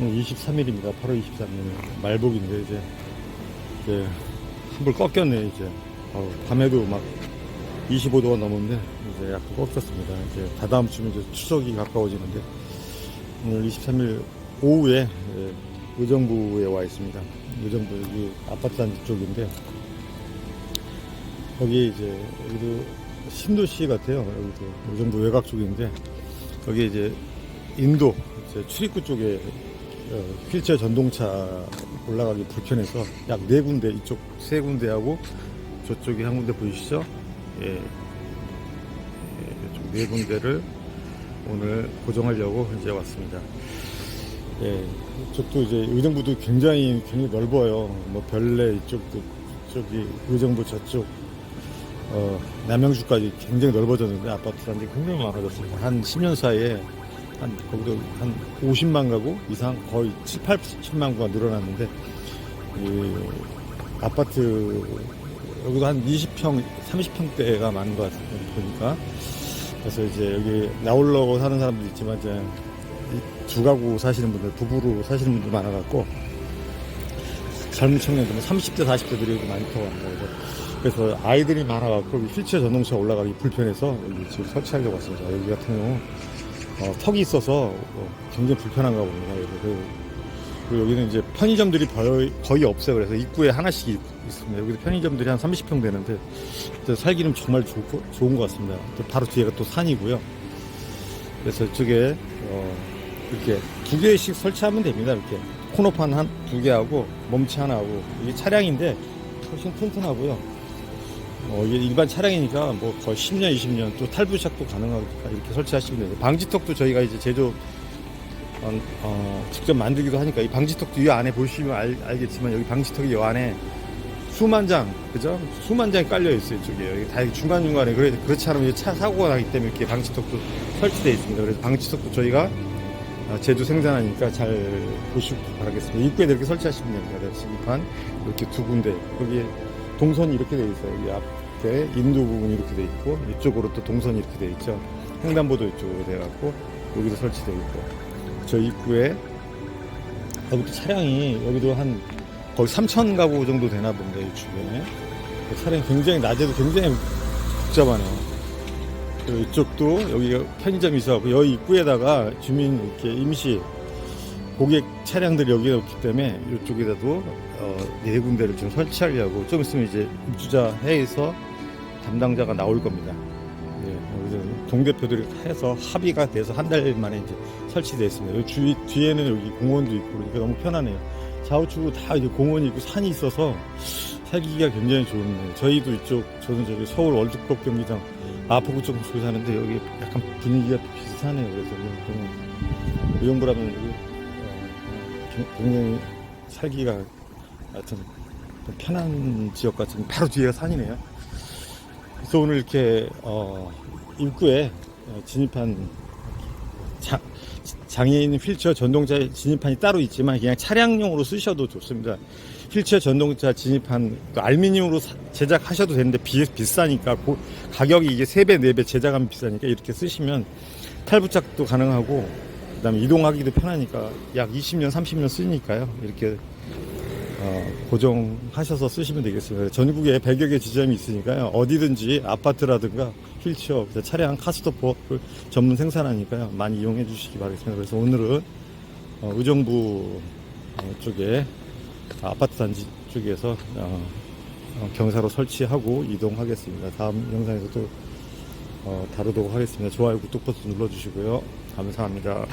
23일입니다. 8월 23일 말복인데 이제 이제 한불 꺾였네 이제 어우, 밤에도 막 25도가 넘었는데 이제 약간 꺾였습니다. 이제 다다음 주면 이제 추석이 가까워지는데 오늘 23일 오후에 예, 의정부에 와 있습니다. 의정부 여기 아파트 단지 쪽인데 여기 이제 여기도 신도시 같아요. 여기도 의정부 외곽 쪽인데 여기 이제 인도 이제 출입구 쪽에 어, 휠체어 전동차 올라가기 불편해서 약 네 군데 이쪽 세 군데하고 저쪽에 한 군데 보이시죠? 예, 예, 이쪽 네 군데를 오늘 고정하려고 이제 왔습니다. 예, 이쪽도 이제 의정부도 굉장히 굉장히 넓어요. 뭐 별내 이쪽도 저기 의정부 저쪽 어, 남양주까지 굉장히 넓어졌는데 아파트 단지 굉장히 많아졌습니다. 한 10년 사이에 한 거기도 한 50만 가구 이상 거의 7, 80만 구가 늘어났는데 이 아파트 여기도 한 20평, 30평대가 많은 것 같아요. 보니까 그래서 이제 여기 나올라고 사는 사람도 있지만 이제 이두 가구 사시는 분들 부부로 사시는 분들 많아갖고 젊은 청년들 30대 40대들이 많다고 합니다. 그래서, 그래서 아이들이 많아갖고 휠체어 전동차 올라가기 불편해서 여기 지금 설치하려고 왔습니다. 여기 같은 경우 어, 턱이 있어서 어, 굉장히 불편한가 봅니다. 그리고, 그리고 여기는 이제 편의점들이 거의, 거의 없어요. 그래서 입구에 하나씩 있- 있습니다. 여기도 편의점들이 한 30평 되는데 살기는 정말 좋고, 좋은 것 같습니다. 또 바로 뒤에가 또 산이고요. 그래서 이쪽에 어, 이렇게 두 개씩 설치하면 됩니다. 이렇게 코너판 한 두 개 하고 몸치 하나 하고 이게 차량인데 훨씬 튼튼하고요. 어, 이게 일반 차량이니까 뭐 거의 10년, 20년 또 탈부착도 가능하니까 이렇게 설치하시면 돼요. 방지턱도 저희가 이제 제조 어, 어, 직접 만들기도 하니까 이 방지턱도 이 안에 보시면 알, 알겠지만 여기 방지턱이 이 안에 수만 장, 그죠? 수만 장이 깔려 있어요, 이쪽에. 여기 다 중간 중간에 그래 그렇지 않으면 차 사고가 나기 때문에 이렇게 방지턱도 설치되어 있습니다. 그래서 방지턱도 저희가 어, 제주 생산하니까 잘 보시고 바라겠습니다. 입구에 이렇게 설치하시면 됩니다. 그래서 진입판 이렇게 두 군데 여기에 동선이 이렇게 되어 있어요. 여기 앞에 인도 부분이 이렇게 되어 있고 이쪽으로 또 동선이 이렇게 되어 있죠. 횡단보도 이쪽으로 되어 갖고 여기도 설치되어 있고 저 입구에 여기도 차량이 여기도 한 거의 3천 가구 정도 되나 본데 이 주변에 그 차량이 굉장히 낮에도 굉장히 복잡하네요. 이쪽도 여기가 편의점이 있어갖고 여기 입구에다가 주민 이렇게 임시 고객 차량들이 여기에 없기 때문에 이쪽에다도 어, 네 군데를 좀 설치하려고 좀 있으면 이제 입주자 회에서 담당자가 나올 겁니다. 네, 여기서 동대표들이 해서 합의가 돼서 한 달 만에 이제 설치되어 있습니다. 여기 주위, 뒤에는 여기 공원도 있고 그러니까 너무 편하네요. 좌우측으로 다 이제 공원이 있고 산이 있어서 살기가 굉장히 좋은데 저희도 이쪽 저는 저기 서울 월드컵 경기장 아포구 쪽 쪽에 사는데 여기 약간 분위기가 비슷하네요. 그래서 좀 의용부라면 여기 어, 굉장히 살기가 하여튼 좀 편한 지역 같은 바로 뒤에가 산이네요. 그래서 오늘 이렇게 어, 입구에 어, 진입한 자, 장애인 휠체어 전동차 진입판이 따로 있지만 그냥 차량용으로 쓰셔도 좋습니다. 휠체어 전동차 진입판 또 알루미늄으로 사- 제작하셔도 되는데 비, 비싸니까 고- 가격이 이게 3배, 4배 제작하면 비싸니까 이렇게 쓰시면 탈부착도 가능하고 그 다음에 이동하기도 편하니까 약 20년, 30년 쓰니까요. 이렇게 어, 고정하셔서 쓰시면 되겠습니다. 전국에 100여 개 지점이 있으니까요. 어디든지 아파트라든가 휠체어, 차량 카스토퍼를 전문 생산하니까요. 많이 이용해 주시기 바라겠습니다. 그래서 오늘은 어, 의정부 어, 쪽에 아파트 단지 쪽에서 경사로 설치하고 이동하겠습니다. 다음 영상에서 또 어, 다루도록 하겠습니다. 좋아요, 구독 버튼 눌러주시고요. 감사합니다.